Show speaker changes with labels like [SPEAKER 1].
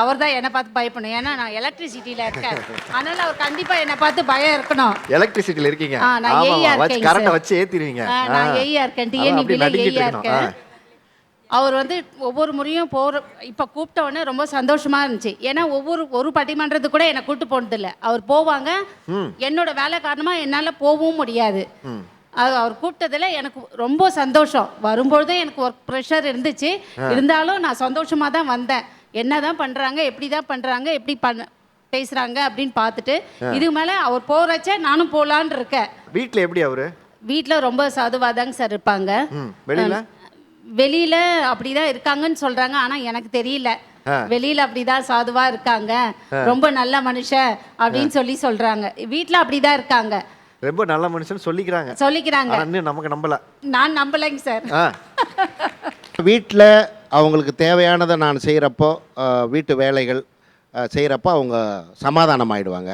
[SPEAKER 1] அவர் தான் என்னை பார்த்து பயப்படணும். ஏன்னா நான் எலக்ட்ரிசிட்டியில் இருக்கேன். அதனால அவர் கண்டிப்பாக என்னை பார்த்து பயம் இருக்கணும்.
[SPEAKER 2] எலக்ட்ரிசிட்டில இருக்கீங்க?
[SPEAKER 1] நான்.
[SPEAKER 2] வச்சு
[SPEAKER 1] இருக்கேன்
[SPEAKER 2] கரண்ட. வச்சு ஏத்திடுவீங்க.
[SPEAKER 1] நான்
[SPEAKER 2] ஆ.
[SPEAKER 1] ஏஇயா இருக்கேன். ஏஇயா
[SPEAKER 2] இருக்கணும்.
[SPEAKER 1] இருக்கேன். அவர் வந்து ஒவ்வொரு முறையும் போகிற இப்போ கூப்பிட்ட உடனே ரொம்ப சந்தோஷமா இருந்துச்சு. ஏன்னா ஒவ்வொரு ஒரு பட்டிமன்றத்துக்கு கூட என்னை கூட்டு போனதில்ல. அவர் போவாங்க. என்னோட வேலை காரணமாக என்னால் போகவும் முடியாது. அது அவர் கூப்பிட்டதுல எனக்கு ரொம்ப சந்தோஷம். வரும்பொழுதே எனக்கு ஒர்க் ப்ரெஷர் இருந்துச்சு. இருந்தாலும் நான் சந்தோஷமாக தான் வந்தேன். என்ன தான் பண்ணுறாங்க எப்படி தான் பண்ணுறாங்க எப்படி பண்ண பேசுகிறாங்க அப்படின்னு பார்த்துட்டு இதுக்கு மேலே அவர் போகிறச்ச நானும் போகலான்னு இருக்கேன்.
[SPEAKER 2] வீட்ல எப்படி அவரு?
[SPEAKER 1] வீட்டில் ரொம்ப சாதுவாக தாங்க சார் இருப்பாங்க.
[SPEAKER 2] வெளியில?
[SPEAKER 1] வெளியில அப்படிதான் இருக்காங்கன்னு சொல்றாங்க. ஆனா எனக்கு தெரியல. வெளியில அப்படிதான் சாதுவா இருக்காங்க. ரொம்ப நல்ல மனுஷன் அப்படின்னு சொல்லி சொல்றாங்க. வீட்ல அப்படிதான் இருக்காங்க.
[SPEAKER 2] ரொம்ப நல்ல மனுஷன் சொல்லிக்கிறாங்க.
[SPEAKER 1] சொல்லிக்கிறாங்க.
[SPEAKER 2] நமக்கு நம்பல.
[SPEAKER 1] நான் நம்பலைங்க சார்.
[SPEAKER 3] வீட்டில் அவங்களுக்கு தேவையானதை நான் செய்கிறப்போ வீட்டு வேலைகள் செய்கிறப்போ அவங்க சமாதானம் ஆகிடுவாங்க